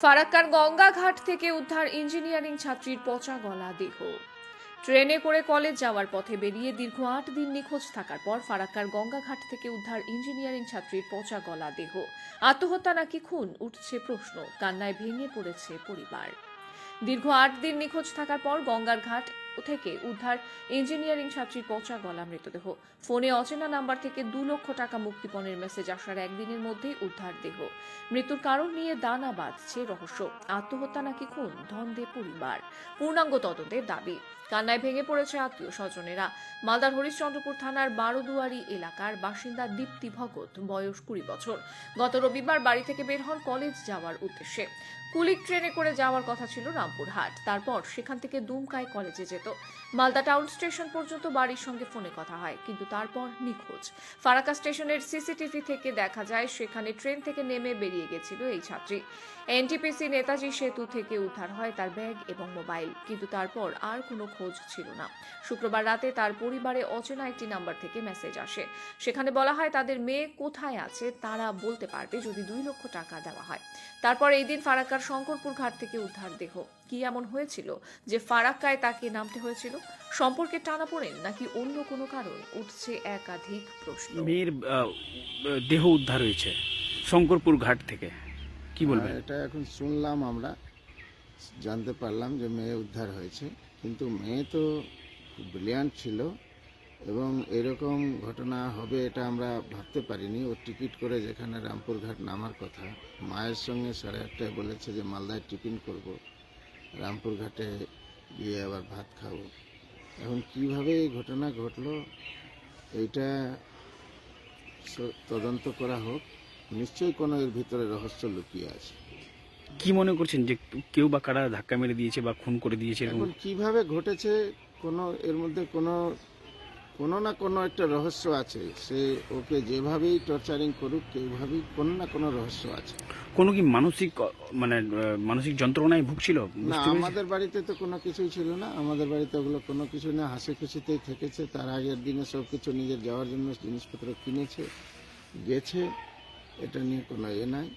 ফারাক্কার গঙ্গাঘাট থেকে উদ্ধার ইঞ্জিনিয়ারিং ছাত্রীর পচা গলা দেহ। ট্রেনে করে কলেজ যাওয়ার পথে বেরিয়ে দীর্ঘ আট দিন নিখোঁজ থাকার পর ফারাক্কার গঙ্গাঘাট থেকে উদ্ধার ইঞ্জিনিয়ারিং ছাত্রীর পচা গলা দেহ। আত্মহত্যা নাকি খুন? উঠছে প্রশ্ন। কান্নায় ভেঙে পড়েছে পরিবার। দীর্ঘ আট দিন নিখোঁজ থাকার পর গঙ্গার ঘাট থেকে উদ্ধার, ইঞ্জিনিয়ারিং ছাত্রীর পচা গলা মৃতদেহ। ফোনে অচেনা নাম্বার থেকে দু লক্ষ টাকা মুক্তিপণের মেসেজ আসার একদিনের মধ্যেই উদ্ধার দেহ। মৃত্যুর কারণ নিয়ে দানা বাঁধছে রহস্য। আত্মহত্যা নাকি খুন? ধন্দে পরিবার। পূর্ণাঙ্গ তদন্তের দাবি। কান্নায় ভেঙে পড়েছে আত্মীয় স্বজনেরা। মালদার হরিশ্চন্দ্রপুর থানার বারোদুয়ারি এলাকার বাসিন্দা দীপ্তি ভগত, বয়স কুড়ি বছর। গত রবিবার বাড়ি থেকে বের হন কলেজ যাওয়ার উদ্দেশ্যে। কুলিক ট্রেনে করে যাওয়ার কথা ছিল রামপুরহাট। তারপর সেখান থেকে দুমকায় কলেজে যেত। মালদা টাউন স্টেশন পর্যন্ত বাড়ির সঙ্গে ফোনে কথা হয়, কিন্তু তারপর নিখোঁজ। ফারাক্কা স্টেশনের সিসিটিভি থেকে দেখা যায়, সেখানে ট্রেন থেকে নেমে বেরিয়ে গেছিল এই ছাত্রী। এনটিপিসি নেতাজি সেতু থেকে উদ্ধার হয় তার ব্যাগ এবং মোবাইল, কিন্তু তারপর আর কোনো খোঁজ ছিল না। শুক্রবার রাতে তার পরিবারে অচেনা একটি নাম্বার থেকে মেসেজ আসে। সেখানে বলা হয়, তাদের মেয়ে কোথায় আছে তারা বলতে পারবে যদি দুই লক্ষ টাকা দেওয়া হয়। তারপর এই দিন ফারাক্কার শঙ্করপুর ঘাট থেকে উদ্ধার দেহ। কি এমন হয়েছিল যে ফারাক্কায় তাকে নামতে হয়েছিল? সম্পর্কে টানা পড়েন নাকি অন্য কোনো কারণ? উঠছে একাধিক প্রশ্ন। মেয়ের দেহ উদ্ধার হয়েছে শঙ্করপুর ঘাট থেকে। কি বলবেন? হ্যাঁ, এটা এখন শুনলাম আমরা জানতে পারলাম যে মেয়ে উদ্ধার হয়েছে। কিন্তু মেয়ে তো ব্রিলিয়ান্ট ছিল এবং এরকম ঘটনা হবে এটা আমরা ভাবতে পারিনি। ও টিকিট করে যেখানে রামপুরঘাট নামার কথা মায়ের সঙ্গে সাড়ে আটটায় বলেছে যে মালদায় টিফিন করব। রামপুরঘাটে গিয়ে আবার ভাত খাব। এখন কীভাবে এই ঘটনা ঘটলো এইটা তদন্ত করা হোক নিশ্চয়ই কোনো এর ভিতরে রহস্য লুকিয়ে আছে। কি মনে করছেন যে কেউ বা কারা ধাক্কা মেরে দিয়েছে বা খুন করে দিয়েছে এখন কীভাবে ঘটেছে কোনো এর মধ্যে কোনো কোনো না কোনো একটা রহস্য আছে। সে ওকে যেভাবেই টর্চারিং করুক কেউভাবেই কোনো না কোনো রহস্য আছে। কোনো কি মানসিক মানে মানসিক যন্ত্রণায় ভুগছিল? না আমাদের বাড়িতে তো কোনো কিছুই ছিল না। আমাদের বাড়িতে ওগুলো কোনো কিছু না। হাসি খুশিতেই থেকেছে। তার আগের দিনে সব কিছু নিজের যাওয়ার জন্য জিনিসপত্র কিনেছে গেছে। এটা নিয়ে কোনো এ নাই।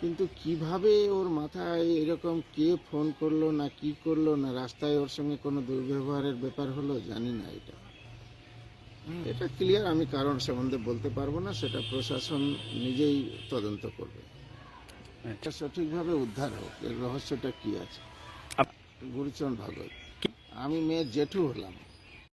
কিন্তু কীভাবে ওর মাথায় এরকম কে ফোন করল না কি করল না রাস্তায় ওর সঙ্গে কোনো দুর্ব্যবহারের ব্যাপার হলো জানি না এটা। এটা ক্লিয়ার আমি কারণ সম্বন্ধে বলতে পারব না সেটা প্রশাসন নিজেই তদন্ত করবে। আচ্ছা। এটা সঠিকভাবে উদ্ধার হোক এর রহস্যটা কি আছে? গুরুচরণ ভাগবত আমি মেয়ের জেঠু হলাম।